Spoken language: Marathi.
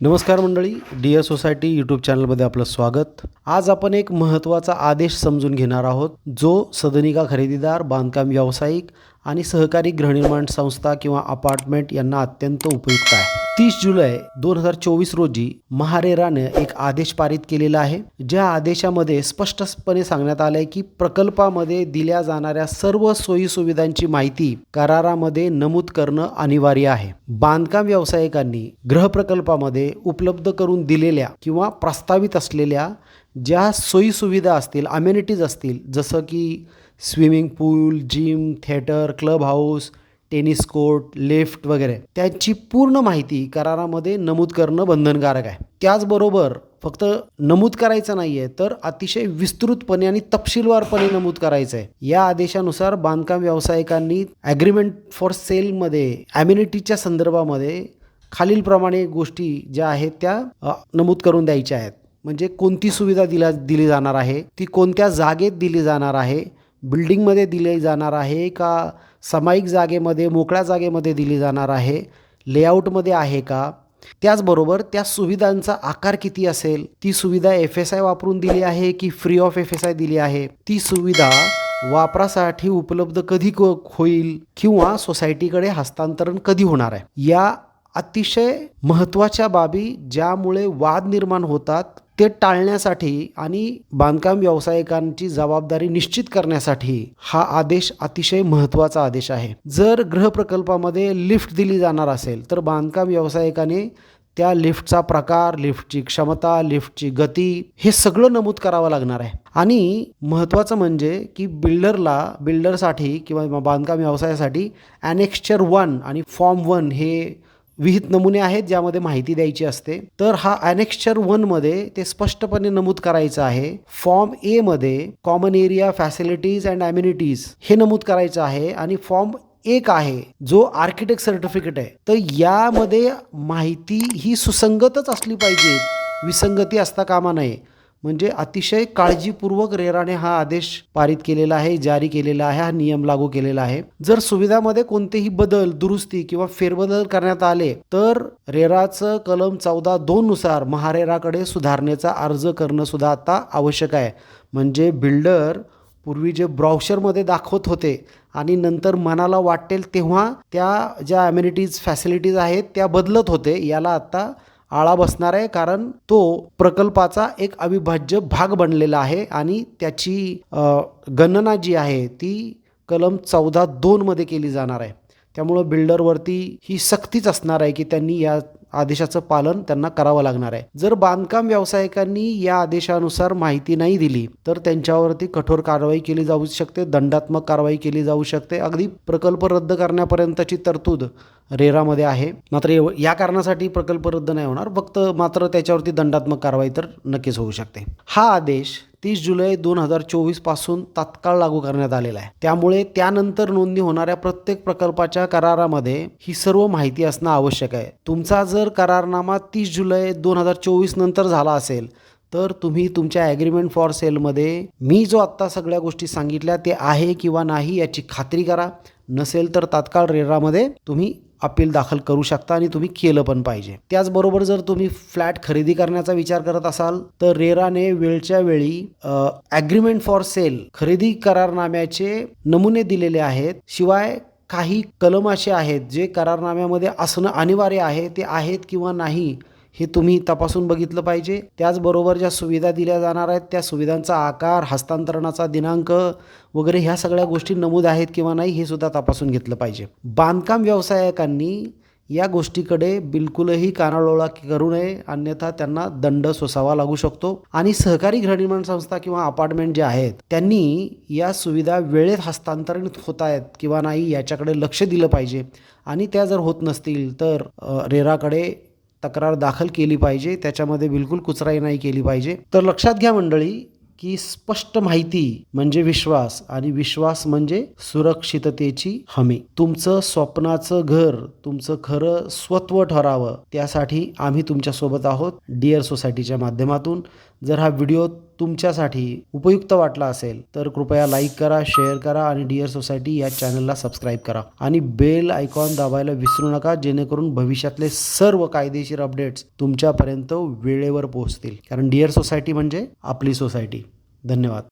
नमस्कार मंडळी डी एस सोसायटी यूट्यूब चॅनलमध्ये आपलं स्वागत. आज आपण एक महत्त्वाचा आदेश समजून घेणार आहोत जो सदनिका खरेदीदार बांधकाम व्यावसायिक आणि सहकारी गृहनिर्माण संस्था किंवा अपार्टमेंट यांना अत्यंत उपयुक्त आहे. तीस जुलै दोन हजार चोवीस रोजी महारेराने एक आदेश पारित केलेला आहे ज्या आदेशामध्ये स्पष्टपणे सांगण्यात आलं आहे की प्रकल्पामध्ये दिल्या जाणाऱ्या सर्व सोयी सुविधांची माहिती करारामध्ये नमूद करणं अनिवार्य आहे. बांधकाम व्यावसायिकांनी गृहप्रकल्पामध्ये उपलब्ध करून दिलेल्या किंवा प्रस्तावित असलेल्या ज्या सोयी सुविधा असतील अम्युनिटीज असतील जसं की swimming pool gym theatre club house tennis court lift वगैरे. त्यांची पूर्ण माहिती करारामध्ये नमूद करणं बंधनकारक आहे. त्याचबरोबर फक्त नमूद करायचं नाही आहे तर अतिशय विस्तृतपणे आणि तपशीलवारपणे नमूद करायचं आहे या आदेशानुसार बांधकाम व्यावसायिकांनी ॲग्रीमेंट फॉर सेलमध्ये ॲम्युनिटीच्या संदर्भामध्ये खालीलप्रमाणे गोष्टी ज्या आहेत त्या नमूद करून द्यायच्या आहेत. म्हणजे कोणती सुविधा दिला दिली जाणार आहे? ती कोणत्या जागेत दिली जाणार आहे? बिल्डिंगमध्ये दिले जाणार आहे का? सामायिक जागेमध्ये मोकळ्या जागेमध्ये दिली जाणार आहे? लेआउटमध्ये आहे का? त्याचबरोबर त्या सुविधांचा आकार किती असेल? ती सुविधा एफ एस आय वापरून दिली आहे की free of F S I दिली आहे? ती सुविधा वापरासाठी उपलब्ध कधी क- होईल किंवा सोसायटीकडे हस्तांतरण कधी होणार आहे? या अतिशय महत्त्वाच्या बाबी ज्यामुळे वाद निर्माण होतात ते टाळण्यासाठी आणि बांधकाम व्यावसायिकांची जबाबदारी निश्चित करण्यासाठी हा आदेश अतिशय महत्त्वाचा आदेश आहे. जर गृहप्रकल्पामध्ये लिफ्ट दिली जाणार असेल तर बांधकाम व्यावसायिकाने त्या लिफ्टचा प्रकार लिफ्टची क्षमता लिफ्टची गती हे सगळं नमूद करावं लागणार आहे. आणि महत्त्वाचं म्हणजे की बिल्डरला बिल्डरसाठी किंवा बांधकाम व्यवसायासाठी ॲनेक्स्चर वन आणि फॉर्म वन हे विहित नमुने आहेत ज्यामध्ये माहिती द्यायची असते. तर हा अॅनेक्स्चर वनमध्ये ते स्पष्टपणे नमूद करायचं आहे. फॉर्म ए मध्ये common area facilities and amenities हे नमूद करायचं आहे आणि फॉर्म एक आहे जो आर्किटेक्ट सर्टिफिकेट आहे. तर यामध्ये माहिती ही सुसंगतच असली पाहिजे. विसंगती असता कामा नये. म्हणजे अतिशय काळजीपूर्वक रेराने हा आदेश पारित केलेला आहे जारी केलेला आहे हा नियम लागू केलेला आहे. जर सुविधामध्ये कोणतेही बदल दुरुस्ती किंवा फेरबदल करण्यात आले तर रेराचं कलम चौदा दोन नुसार महारेराकडे सुधारणेचा अर्ज करणं सुद्धा आता आवश्यक आहे. म्हणजे बिल्डर पूर्वी जे ब्राउशरमध्ये दाखवत होते आणि नंतर मनाला वाटेल तेव्हा त्या ज्या अम्युनिटीज फॅसिलिटीज आहेत त्या बदलत होते याला आता आळा बसणार आहे कारण तो प्रकल्पाचा एक अविभाज्य भाग बनलेला आहे आणि त्याची गणना जी आहे ती कलम चौदा दोनमध्ये केली जाणार आहे. त्यामुळं बिल्डरवरती ही सक्तीच असणार आहे की त्यांनी या आदेशाचं पालन त्यांना करावं लागणार आहे. जर बांधकाम व्यावसायिकांनी या आदेशानुसार माहिती नाही दिली तर त्यांच्यावरती कठोर कारवाई केली जाऊ शकते दंडात्मक कारवाई केली जाऊ शकते. अगदी प्रकल्प रद्द करण्यापर्यंतची तरतूद रेरामध्ये आहे. मात्र या कारणासाठी प्रकल्प रद्द नाही होणार फक्त मात्र त्याच्यावरती दंडात्मक कारवाई तर नक्कीच होऊ शकते. हा आदेश तीस जुलै दोन हजार चोवीसपासून तत्काळ तात्काळ लागू करण्यात आलेला आहे. त्यामुळे त्यानंतर नोंदणी होणाऱ्या प्रत्येक प्रकल्पाच्या करारामध्ये ही सर्व माहिती असणं आवश्यक आहे. तुमचा जर करारनामा तीस जुलै दोन हजार चोवीस नंतर झाला असेल तर तुम्ही तुमच्या ॲग्रीमेंट फॉर सेलमध्ये मी जो आत्ता सगळ्या गोष्टी सांगितल्या ते आहे किंवा नाही याची खात्री करा. नसेल तर तात्काळ रेरामध्ये तुम्ही अपील दाखल करू शकता आणि तुम्ही केलं पण पाहिजे. त्याचबरोबर जर तुम्ही फ्लॅट खरेदी करण्याचा विचार करत असाल तर रेराने वेळच्या वेळी ॲग्रीमेंट फॉर सेल खरेदी करारनाम्याचे नमुने दिलेले आहेत. शिवाय काही कलम असे आहेत जे करारनाम्यामध्ये असणं अनिवार्य आहे ते आहेत किंवा नाही हे तुम्ही तपासून बघितलं पाहिजे. त्याचबरोबर ज्या सुविधा दिल्या जाणार आहेत त्या सुविधांचा आकार हस्तांतरणाचा दिनांक वगैरे ह्या सगळ्या गोष्टी नमूद आहेत किंवा नाही हे सुद्धा तपासून घेतलं पाहिजे. बांधकाम व्यावसायिकांनी या गोष्टीकडे बिलकुलही कानाडोळा करू नये. अन्यथा त्यांना दंड सोसावा लागू शकतो. आणि सहकारी गृहनिर्माण संस्था किंवा अपार्टमेंट जे आहेत त्यांनी या सुविधा वेळेत हस्तांतरित होत आहेत किंवा नाही याच्याकडे लक्ष दिलं पाहिजे. आणि त्या जर होत नसतील तर रेराकडे तक्रार दाखल केली पाहिजे त्याच्यामध्ये बिलकुल कुचराई नाही केली पाहिजे. तर लक्षात घ्या मंडळी की स्पष्ट माहिती म्हणजे विश्वास आणि विश्वास म्हणजे सुरक्षिततेची हमी. तुमचं स्वप्नाचं घर तुमचं खरं स्वत्व ठरावं त्यासाठी आम्ही तुमच्यासोबत आहोत डिअर सोसायटीच्या माध्यमातून. जर हा व्हिडिओ तुमच्यासाठी उपयुक्त वाटला असेल तर कृपया लाईक करा शेअर करा आणि डिअर सोसायटी या चॅनलला सबस्क्राईब करा. आणि बेल आयकॉन दाबायला विसरू नका जेणेकरून भविष्यातले सर्व कायदेशीर अपडेट्स तुमच्यापर्यंत वेळेवर पोहोचतील. कारण डिअर सोसायटी म्हणजे आपली सोसायटी धन्यवाद.